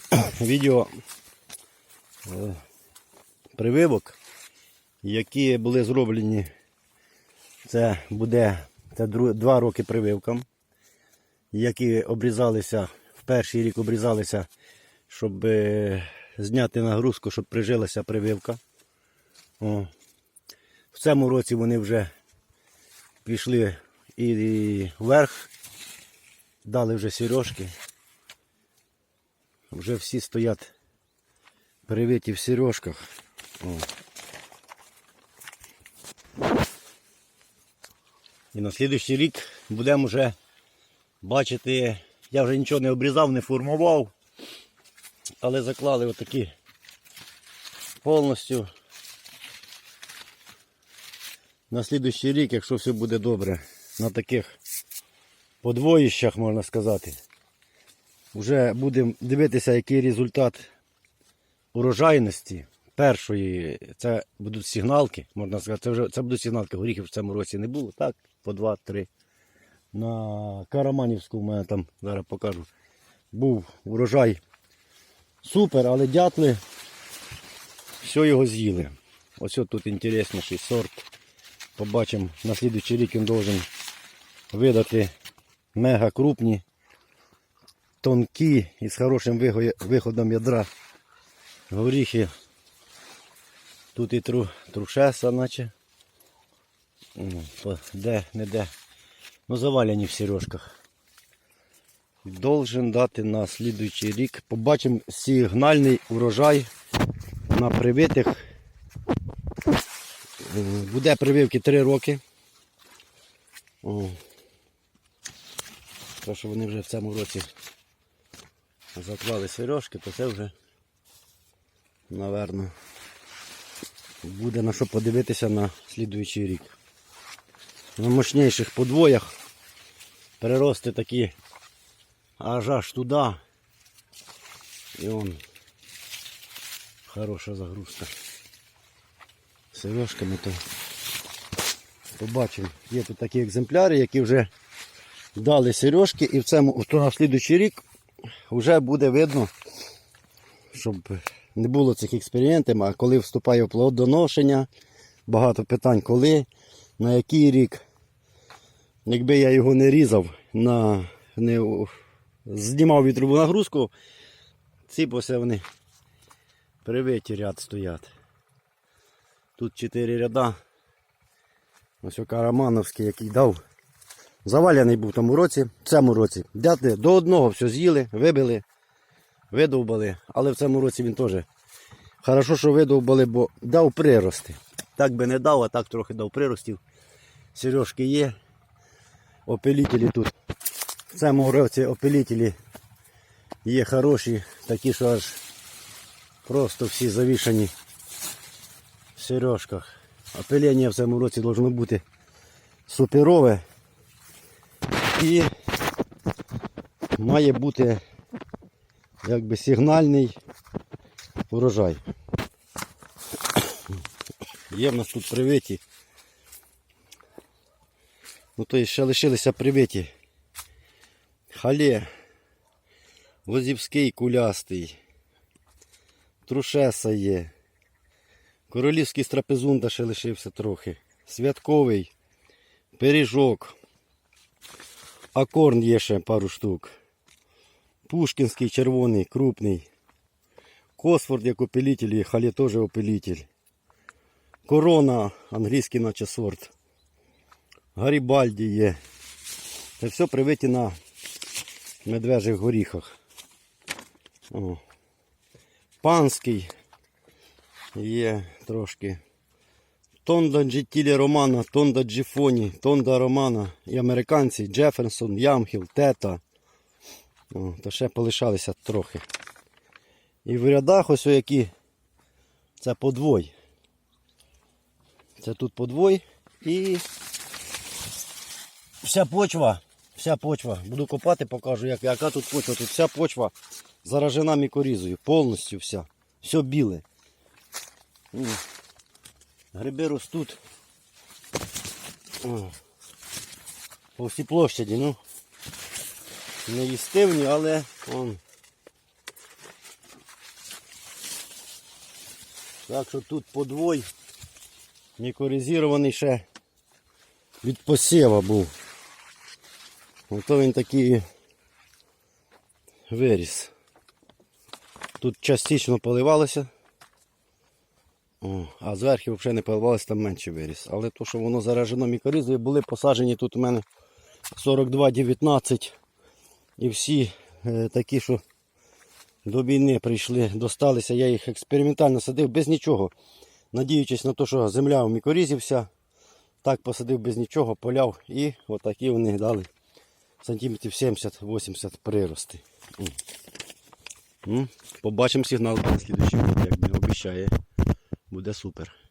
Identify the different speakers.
Speaker 1: відео е, прививок, які були зроблені. Це буде це два роки прививкам, які обрізалися, в перший рік обрізалися, щоб е, зняти нагрузку, щоб прижилася прививка. О. В цьому році вони вже пішли і вверх, дали вже сережки. Вже всі стоять привиті в сережках. О. І на слідуючий рік будемо вже бачити, я вже нічого не обрізав, не формував, але заклали отакі повністю. На слідуючий рік, якщо все буде добре, на таких подвоїщах, можна сказати, вже будемо дивитися, який результат урожайності першої. Це будуть сигналки, можна сказати, це вже це будуть сигналки. Горіхів в цьому році не було, так? По 2-3. На Караманівську в мене там зараз покажу. Був урожай супер, але дятли все його з'їли. Ось тут інтересніший сорт. Побачимо, на слідуючий рік він должен видати мега крупні, тонкі і з хорошим виходом ядра горіхи. Тут і тру, трушеса, наче. Де, не де. Ну, завалені в сережках. Должен дати на слідуючий рік. Побачимо сигнальний урожай на привитих. Е, Буде прививки 3 роки. О. То, що вони вже в цьому році заклали сережки, то це вже, напевно, буде на що подивитися на слідуючий рік. На мощніших подвоях перерости такі аж аж туди. І он хороша загрузка. Сережками то побачимо. Є тут такі екземпляри, які вже дали сережки і в цьому на слідуючий рік вже буде видно, щоб не було цих експериментів, а коли вступає плодоношення, багато питань, коли, на який рік. Якби я його не різав, на, не знімав вітрову нагрузку, ці б ось вони привиті ряд стоять. Тут чотири ряда. Ось Карамановський, який дав. Заваляний був тому році, в цьому році. Дяти до одного все з'їли, вибили, видовбали, але в цьому році він теж. Хорошо, що видовбали, бо дав прирости. Так би не дав, а так трохи дав приростів. Сережки є. Опилітелі тут. В цьому році опилітелі є хороші, такі, що аж просто всі завішані в сережках. Опилення в цьому році должно бути суперове. І має бути якби сигнальний урожай. Є в нас тут привиті. Ну то ще лишилися привиті. Халє, Лозівський кулястий, Трушеса є. Королівський страпезунда ще лишився трохи. Святковий, пиріжок. Акорн є ще пару штук. Пушкінський червоний, крупний. Косфорд як опилитель, і халі теж опилитель. Корона, англійський наче сорт. Гарібальді є. Це все привиті на медвежих горіхах. О. Панський є трошки. Тонда Джеттілі Романа, Тонда Джіфоні, Тонда Романа і американці Джеферсон, Ямхіл, Тета. О, то ще полишалися трохи. І в рядах ось які це подвой. Це тут подвой і вся почва, вся почва. Буду копати, покажу, як, яка тут почва. Тут вся почва заражена мікорізою, повністю вся. Все біле. Гриби ростуть по всій площаді, ну не їстивні, але он. Так що тут подвой мікоризірований ще від посіва був. Ото він такий виріс. Тут частично поливалося. О, а зверху взагалі не поливалося, там менше виріс. Але то, що воно заражено мікоризою, були посаджені тут у мене 42-19. І всі е, такі, що до війни прийшли, досталися. Я їх експериментально садив без нічого. Надіючись на те, що земля в мікорізі вся. Так посадив без нічого, поляв і отакі вони дали сантиметрів 70-80 прирости. Побачимо сигнал на слідуючий, як мені обіцяє. Буде супер.